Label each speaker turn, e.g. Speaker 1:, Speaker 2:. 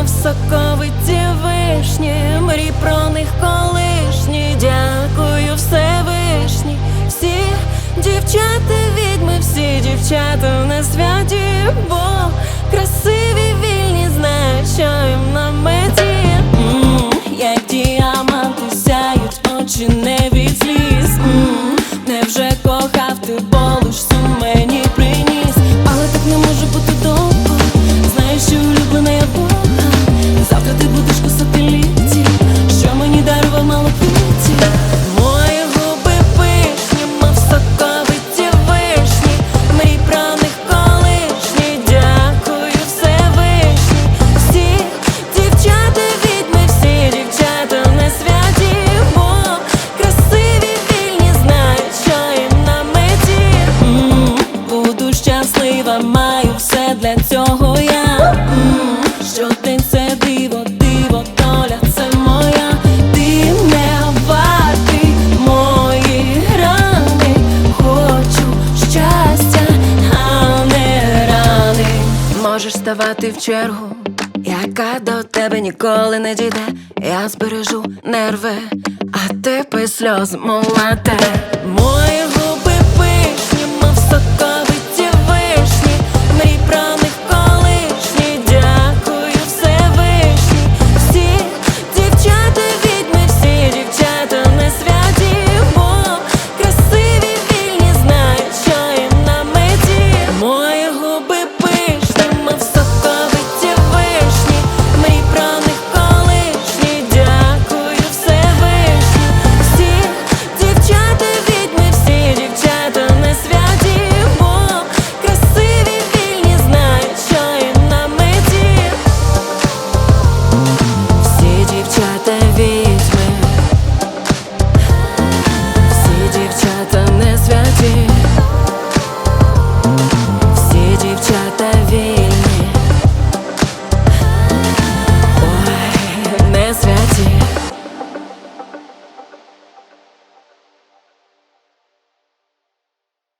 Speaker 1: мов соковиті вишні, мрій про них колишні. Дякую Всевишні, Всі дівчата відьми, всі дівчата на святі, бо красиві вільні знають, що їм все для цього я. М, Щодень це диво, диво, доля це моя. Ти не вартий мої рани. Хочу щастя, а не рани. Можеш ставати в чергу, яка до тебе ніколи не дійде. Я збережу нерви, а ти пий сльоз молоте. Мої